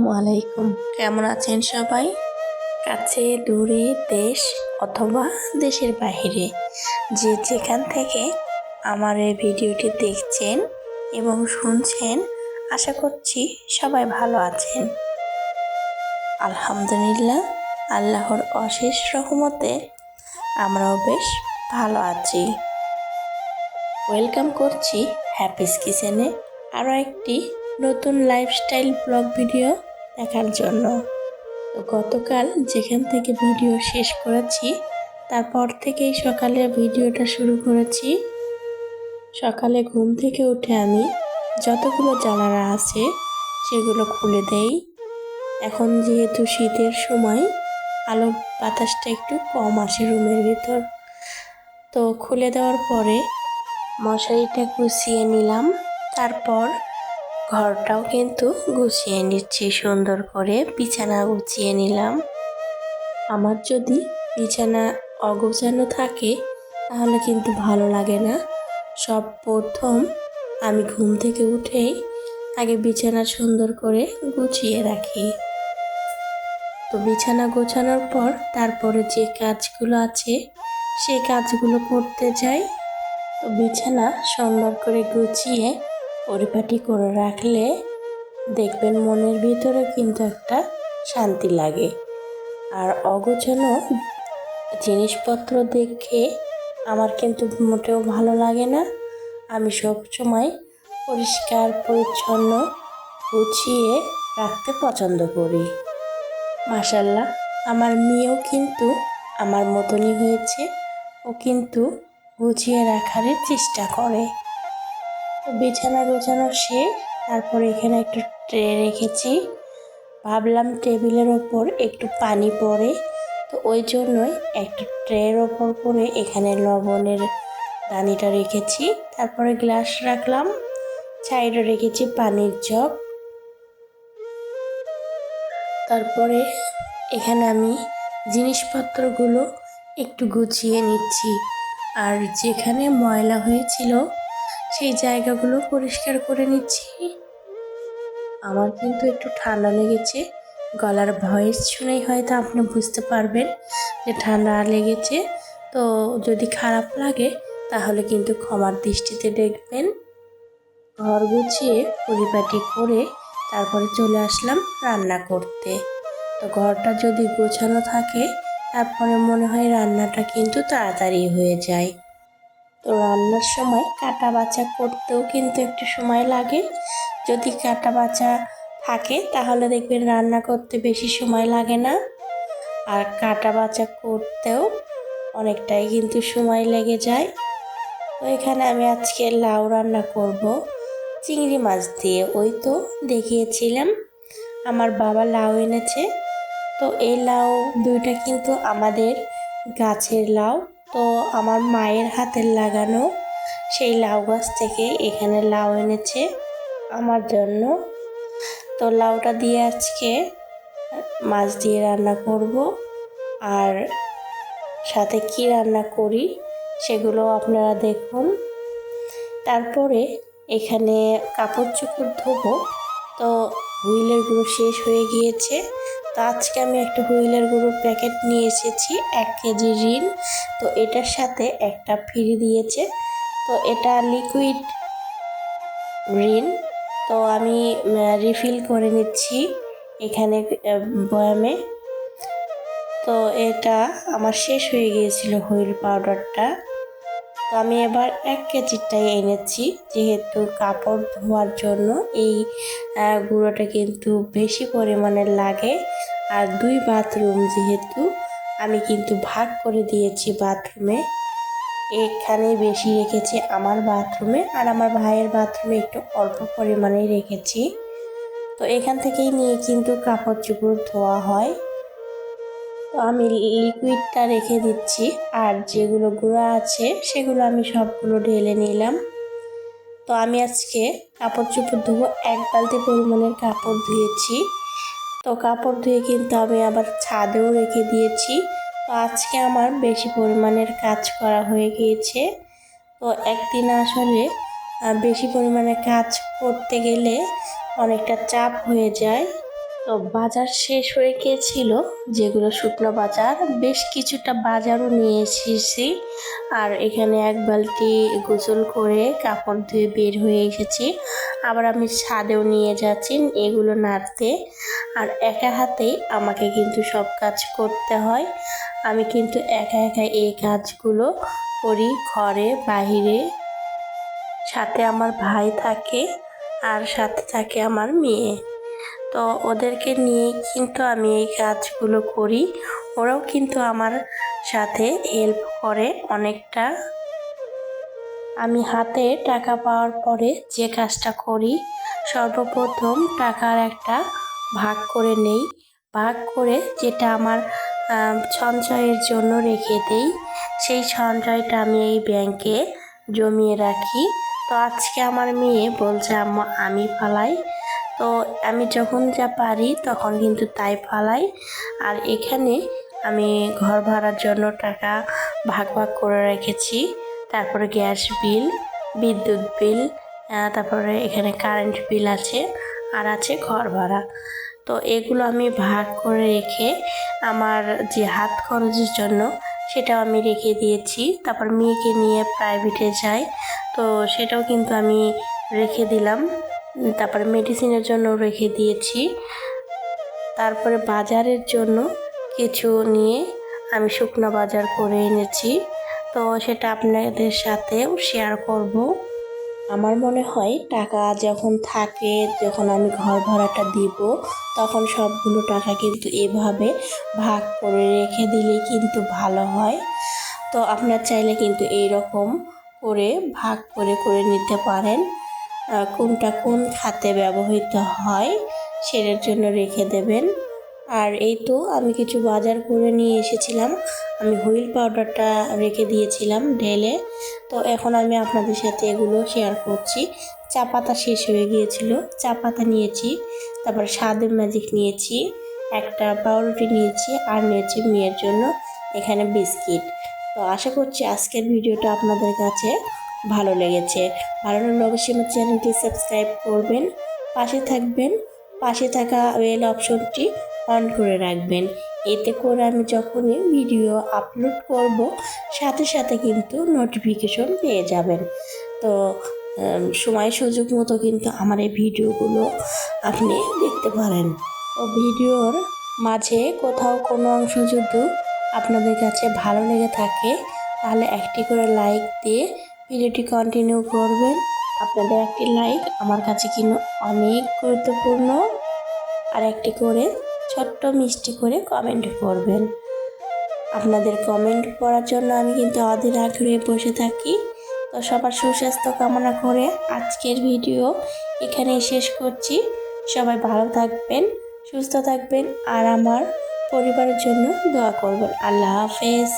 আসসালামু আলাইকুম। কেমন আছেন সবাই? কাছে, দূরে, দেশ অথবা দেশের বাইরে যে যেখান থেকে আমার এই ভিডিওটি দেখছেন এবং শুনছেন, আশা করছি সবাই ভালো আছেন। আলহামদুলিল্লাহ, আল্লাহর অশেষ রহমতে আমরাও বেশ ভালো আছি। ওয়েলকাম করছি হ্যাপিস কিচেনে আরও একটি নতুন লাইফস্টাইল ব্লগ ভিডিও দেখার জন্য। তো গতকাল যেখান থেকে ভিডিও শেষ করেছি, তারপর থেকেই সকালে ভিডিওটা শুরু করেছি। সকালে ঘুম থেকে উঠে আমি যতগুলো জানালা আছে, সেগুলো খুলে দেই। এখন যেহেতু শীতের সময়, আলো বাতাসটা একটু কম আসে রুমের ভিতর। তো খুলে দেওয়ার পরে মশারিটা গুছিয়ে নিলাম। তারপর ঘরটাও কিন্তু গুছিয়ে নিচ্ছি, সুন্দর করে বিছানা গুছিয়ে নিলাম। আমার যদি বিছানা অগোছানো থাকে, তাহলে কিন্তু ভালো লাগে না। সব প্রথম আমি ঘুম থেকে উঠেই আগে বিছানা সুন্দর করে গুছিয়ে রাখি। তো বিছানা গোছানোর পর তারপরে যে কাজগুলো আছে, সেই কাজগুলো করতে যাই। তো বিছানা সুন্দর করে গুছিয়ে পরিপাটি করে রাখলে দেখবেন মনের ভিতরে কিন্তু একটা শান্তি লাগে। আর অগোছানো জিনিসপত্র দেখে আমার কিন্তু মোটেও ভালো লাগে না। আমি সব সময় পরিষ্কার, পরিচ্ছন্ন গুছিয়ে রাখতে পছন্দ করি। মাসাল্লাহ আমার মেয়েও কিন্তু আমার মতনই হয়েছে। ও কিন্তু গুছিয়ে রাখার চেষ্টা করে। বিছানা গোছানো সে তারপর এখানে একটু ট্রে রেখেছি। ভাবলাম টেবিলের ওপর একটু পানি পড়ে, তো ওই জন্যই একটা ট্রের ওপর করে এখানে লবণের দানিটা রেখেছি। তারপরে গ্লাস রাখলাম, সাইডে রেখেছি পানির জগ। তারপরে এখানে আমি জিনিসপত্রগুলো একটু গুছিয়ে নিচ্ছি। আর যেখানে ময়লা হয়েছিল সেই জায়গাগুলো পরিষ্কার করে নিচ্ছি। আমার কিন্তু একটু ঠান্ডা লেগেছে। গলার ভয়েস শুনেই হয়তো আপনি বুঝতে পারবেন যে ঠান্ডা লেগেছে। তো যদি খারাপ লাগে, তাহলে কিন্তু ক্ষমার দৃষ্টিতে দেখবেন। ঘর গুছিয়ে পরিপাটি করে তারপরে চলে আসলাম রান্না করতে। তো ঘরটা যদি গোছানো থাকে, তারপরে মনে হয় রান্নাটা কিন্তু তাড়াতাড়ি হয়ে যায়। তো রান্নার সময় কাটা বাছা করতেও কিন্তু একটু সময় লাগে। যদি কাটা বাছা থাকে তাহলে দেখবেন রান্না করতে বেশি সময় লাগে না। আর কাটা বাছা করতেও অনেকটাই কিন্তু সময় লেগে যায়। তো এখানে আমি আজকে লাউ রান্না করব। চিংড়ি মাছ দিয়ে। ওই তো দেখিয়েছিলাম, আমার বাবা লাউ এনেছে। তো এই লাউ দুইটা কিন্তু আমাদের গাছের লাউ। তো আমার মায়ের হাতের লাগানো সেই লাউ গাছ থেকে এখানে লাউ এনেছে আমার জন্য। তো লাউটা দিয়ে আজকে মাছ দিয়ে রান্না করব আর সাথে কি রান্না করি সেগুলো আপনারা দেখুন। তারপরে এখানে কাপড় চোপড় ধোবো। তো হুইলের গুঁড়ো শেষ হয়ে গিয়েছে। তো আজকে আমি একটা হুইলের গুঁড়োর প্যাকেট নিয়ে এসেছি, এক কেজি ঋণ। তো এটার সাথে একটা ফ্রি দিয়েছে। তো এটা লিকুইড ঋণ। তো আমি রিফিল করে নিচ্ছি এখানে বয়ামে। তো এটা আমার শেষ হয়ে গিয়েছিল হুইল পাউডারটা। তো আমি এবার এক কেজিটাই এনেছি, যেহেতু কাপড় ধোয়ার জন্য এই গুঁড়োটা কিন্তু বেশি পরিমাণে লাগে। আর দুই বাথরুম যেহেতু, আমি কিন্তু ভাগ করে দিয়েছি বাথরুমে। এখানে বেশি রেখেছি আমার বাথরুমে, আর আমার ভাইয়ের বাথরুমে একটু অল্প পরিমাণেই রেখেছি। তো এখান থেকেই নিয়ে কিন্তু কাপড় চোপড় ধোয়া হয়। আমি লিকুইডটা রেখে দিচ্ছি। আর যেগুলো গুঁড়া আছে, সেগুলো আমি সবগুলো ঢেলে নিলাম। তো আমি আজকে কাপড় চোপড় ধুবো, এক বালতি পরিমাণের কাপড় ধুয়েছি। তো কাপড় ধুয়ে কিন্তু আমি আবার ছাদেও রেখে দিয়েছি। তো আজকে আমার বেশি পরিমাণের কাজ করা হয়ে গিয়েছে। তো একদিন আসলে বেশি পরিমাণে কাজ করতে গেলে অনেকটা চাপ হয়ে যায়। তো বাজার শেষ হয়ে গিয়েছিল, যেগুলো শুকনো বাজার, বেশ কিছুটা বাজারও নিয়ে এসেছি। আর এখানে এক বালতি গোসল করে কাপড় ধুয়ে বের হয়ে এসেছি। আবার আমি ছাদেও নিয়ে যাচ্ছি এগুলো নাড়তে। আর একা হাতেই আমাকে কিন্তু সব কাজ করতে হয়। আমি কিন্তু একা একা এই কাজগুলো করি ঘরে, বাহিরে। সাথে আমার ভাই থাকে আর সাথে থাকে আমার মেয়ে। তো ওদেরকে নিয়ে কিন্তু আমি এই কাজগুলো করি। ওরাও কিন্তু আমার সাথে হেল্প করে অনেকটা। আমি হাতে টাকা পাওয়ার পরে যে কাজটা করি, সর্বপ্রথম টাকার একটা ভাগ করে নেই। ভাগ করে যেটা আমার সঞ্চয়ের জন্য রেখে দেই, সেই সঞ্চয়টা আমি এই ব্যাংকে জমিয়ে রাখি। তো আজকে আমার মেয়ে বলছে আমি ফালাই। তো আমি যখন যা পারি তখন কিন্তু তাই ফালাই। আর এখানে আমি ঘর ভাড়ার জন্য টাকা ভাগ ভাগ করে রেখেছি। তারপরে গ্যাস বিল, বিদ্যুৎ বিল তারপরে এখানে কারেন্ট বিল আছে আর আছে ঘর ভাড়া। তো এগুলো আমি ভাগ করে রেখে আমার যে হাত খরচের জন্য সেটাও আমি রেখে দিয়েছি। তারপর মেয়েকে নিয়ে প্রাইভেটে যাই। তো সেটাও কিন্তু আমি রেখে দিলাম। তারপরে মেডিসিনের জন্য রেখে দিয়েছি। তারপরে বাজারের জন্য কিছু নিয়ে আমি শুকনো বাজার করে এনেছি। তো সেটা আপনাদের সাথেও শেয়ার করব। আমার মনে হয় টাকা যখন থাকে, যখন আমি ঘর ভাড়াটা দিব, তখন সবগুলো টাকা কিন্তু এভাবে ভাগ করে রেখে দিলে কিন্তু ভালো হয়। তো আপনার চাইলে কিন্তু এই রকম করে ভাগ করে করে নিতে পারেন। কোনটা কোন খাতে ব্যবহৃত হয় সেটার জন্য রেখে দেবেন। আর এই তো আমি কিছু বাজার করে নিয়ে এসেছিলাম। আমি হুইল পাউডারটা রেখে দিয়েছিলাম ঢেলে। তো এখন আমি আপনাদের সাথে এগুলো শেয়ার করছি। চা পাতা শেষ হয়ে গিয়েছিল, চা পাতা নিয়েছি, তারপর স্বাদে ম্যাজিক নিয়েছি, একটা পাউরুটি নিয়েছি আর নিয়েছি মেয়ের জন্য এখানে বিস্কিট। তো আশা করছি আজকের ভিডিওটা আপনাদের কাছে ভালো লেগেছে। ভালো লাগলে অবশ্যই আমার চ্যানেলটি সাবস্ক্রাইব করবেন, পাশে থাকবেন, পাশে থাকা বেল অপশনটি অন করে রাখবেন। এতে করে আমি যখনই ভিডিও আপলোড করব, সাথে সাথে কিন্তু নোটিফিকেশন পেয়ে যাবেন। তো সময় সুযোগ মতো কিন্তু আমার এই ভিডিওগুলো আপনি দেখতে পারেন। ও ভিডিওর মাঝে কোথাও কোনো অংশ যদি আপনাদের কাছে ভালো লেগে থাকে, তাহলে একটি করে লাইক দিয়ে ভিডিওটি কন্টিনিউ করবেন। আপনাদের একটি লাইক আমার কাছে কিন্তু অনেক গুরুত্বপূর্ণ। আর একটি করে ছোট্ট মিষ্টি করে কমেন্ট করবেন। আপনাদের কমেন্ট পড়ার জন্য আমি কিন্তু অধীর আগ্রহে বসে থাকি। তো সবার সুস্বাস্থ্য কামনা করে আজকের ভিডিও এখানেই শেষ করছি। সবাই ভালো থাকবেন, সুস্থ থাকবেন, আর আমার পরিবারের জন্য দোয়া করবেন। আল্লাহ হাফেজ।